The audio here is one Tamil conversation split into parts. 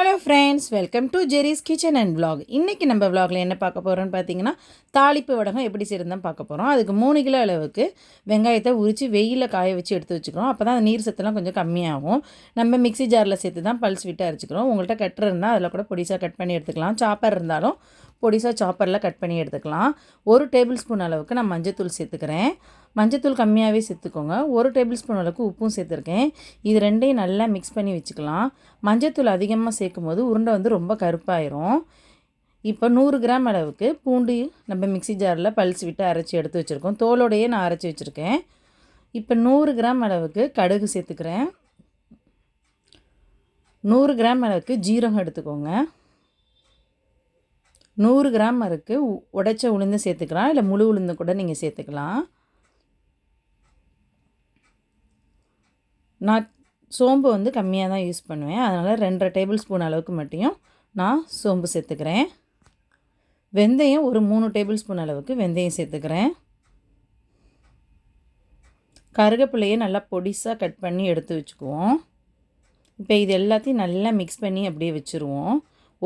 Hello friends welcome to Jerry's kitchen and vlog இன்றைக்கி நம்ம விலாகில் என்ன பார்க்க போகிறோம்னு பார்த்தீங்கன்னா தாளிப்பு வடகம் எப்படி செய்யறதுன்னு பார்க்க போகிறோம் அதுக்கு மூணு கிலோ அளவுக்கு வெங்காயத்தை உரித்து வெயிலில் காய வச்சு எடுத்து வச்சுக்கிறோம். அப்போ தான் நீர் சத்துலாம் கொஞ்சம் கம்மியாகும். நம்ம மிக்ஸி ஜாரில் சேர்த்து தான் பல்ஸ் விட்டு அரைச்சிக்கிறோம். உங்கள்கிட்ட கட்டர் இருந்தால் அதில் கூட பொடிசாக கட் பண்ணி எடுத்துக்கலாம். சாப்பர் இருந்தாலும் பொடிசாக சாப்பரில் கட் பண்ணி எடுத்துக்கலாம். ஒரு டேபிள் ஸ்பூன் அளவுக்கு நான் மஞ்சத்தூள் சேர்த்துக்கிறேன். மஞ்சத்தூள் கம்மியாகவே சேர்த்துக்கோங்க. ஒரு டேபிள் ஸ்பூன் அளவுக்கு உப்பும் சேர்த்துருக்கேன். இது ரெண்டையும் நல்லா மிக்ஸ் பண்ணி வச்சுக்கலாம். மஞ்சத்தூள் அதிகமாக சேர்க்கும் போது உருண்டை வந்து ரொம்ப கருப்பாயிரும். இப்போ நூறு கிராம் அளவுக்கு பூண்டு நம்ம மிக்ஸி ஜாரில் பல்ஸ் விட்டு அரைச்சி எடுத்து வச்சுருக்கோம். தோலோடையே நான் அரைச்சி வச்சுருக்கேன். இப்போ நூறு கிராம் அளவுக்கு கடுகு சேர்த்துக்கிறேன். நூறு கிராம் அளவுக்கு ஜீரகம் எடுத்துக்கோங்க. நூறு கிராம் இருக்குது உ- உடைச்ச உளுந்து சேர்த்துக்கலாம். இல்லை முழு உளுந்து கூட நீங்கள் சேர்த்துக்கலாம். நான் சோம்பு வந்து கம்மியாக தான் யூஸ் பண்ணுவேன். அதனால் ரெண்டரை டேபிள் ஸ்பூன் அளவுக்கு மட்டும் நான் சோம்பு சேர்த்துக்கிறேன். வெந்தயம் ஒரு மூணு டேபிள் ஸ்பூன் அளவுக்கு வெந்தயம் சேர்த்துக்கிறேன். கருவேப்பிலையை நல்லா பொடிசாக கட் பண்ணி எடுத்து வச்சுக்குவோம். இப்போ இது எல்லாத்தையும் நல்லா மிக்ஸ் பண்ணி அப்படியே வச்சுருவோம்.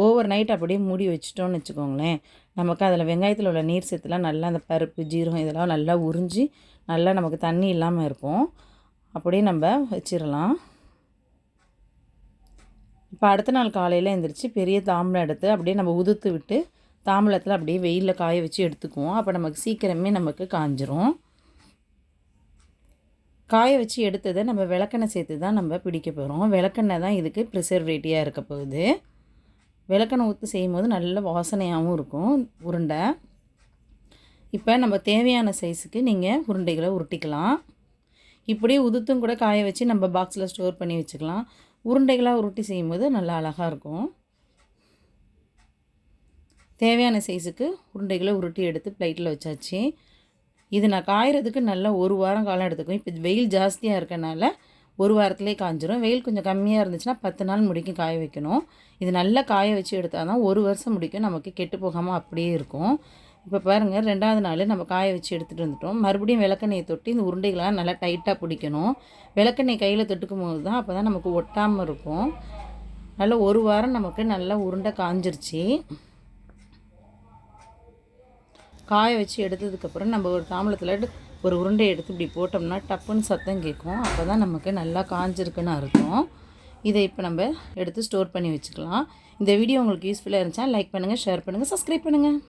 ஓவர் நைட் அப்படியே மூடி வச்சிட்டோம்னு வச்சுக்கோங்களேன். நமக்கு அதில் வெங்காயத்தில் உள்ள நீர் சேர்த்துலாம் நல்லா அந்த பருப்பு ஜீரகம் இதெல்லாம் நல்லா உறிஞ்சி நல்லா நமக்கு தண்ணி இல்லாமல் இருக்கும். அப்படியே நம்ம வச்சிடலாம் இப்போ அடுத்த நாள் காலையில் எழுந்திரிச்சு பெரிய தாம்பலம் எடுத்து அப்படியே நம்ம உதுத்து விட்டு தாம்பலத்தில் அப்படியே வெயிலில் காய வச்சு எடுத்துக்குவோம். அப்போ நமக்கு சீக்கிரமே நமக்கு காஞ்சிரும். காய வச்சு எடுத்ததை நம்ம விளக்கெண்ணெய் சேர்த்து தான் நம்ம பிடிக்க போகிறோம் விளக்கெண்ணெய் தான் இதுக்கு ப்ரிசர்வேட்டிவாக இருக்க போகுது. விளக்கெண்ணெய் ஊற்றி செய்யும்போது நல்ல வாசனையாகவும் இருக்கும் உருண்டை. இப்போ நம்ம தேவையான சைஸுக்கு நீங்கள் உருண்டைகளை உருட்டிக்கலாம். இப்படியே உதுத்தும் கூட காய வச்சு நம்ம பாக்ஸில் ஸ்டோர் பண்ணி வச்சுக்கலாம். உருண்டைகளாக உருட்டி செய்யும்போது நல்லா அழகாக இருக்கும். தேவையான சைஸுக்கு உருண்டைகளை உருட்டி எடுத்து பிளேட்டில் வச்சாச்சு. இது நான் காயறதுக்கு நல்லா ஒரு வாரம் காலம் எடுத்துக்கும் இப்போ வெயில் ஜாஸ்தியாக இருக்கனால ஒரு வாரத்துலேயே காஞ்சிரும். வெயில் கொஞ்சம் கம்மியாக இருந்துச்சுன்னா பத்து நாள் முடிக்கும் காய வைக்கணும். இது நல்லா காய வச்சு எடுத்தால் தான் ஒரு வருஷம் முடிக்கும். நமக்கு கெட்டு போகாமல் அப்படியே இருக்கும். இப்போ பாருங்கள் ரெண்டாவது நாள் நம்ம காய வச்சு எடுத்துகிட்டு வந்துட்டோம். மறுபடியும் விளக்கெண்ணெயை தொட்டு இந்த உருண்டைகளாம் நல்லா டைட்டாக பிடிக்கணும். விளக்கெண்ணெய் கையில் தொட்டுக்கும் போது தான் அப்போ தான் நமக்கு ஒட்டாமல் இருக்கும். நல்லா ஒரு வாரம் நமக்கு நல்லா உருண்டை காஞ்சிருச்சு. காய வச்சு எடுத்ததுக்கப்புறம் நம்ம ஒரு தாம்பளத்தில் ஒரு உருண்டை எடுத்து இப்படி போட்டோம்னா டப்புன்னு சத்தம் கேட்கும். அப்போ தான் நமக்கு நல்லா காஞ்சிருக்குன்னு அர்த்தம். இதை இப்போ நம்ம எடுத்து ஸ்டோர் பண்ணி வச்சுக்கலாம். இந்த வீடியோ உங்களுக்கு யூஸ்ஃபுல்லாக இருந்துச்சா லைக் பண்ணுங்கள் ஷேர் பண்ணுங்கள் சப்ஸ்கிரைப் பண்ணுங்கள்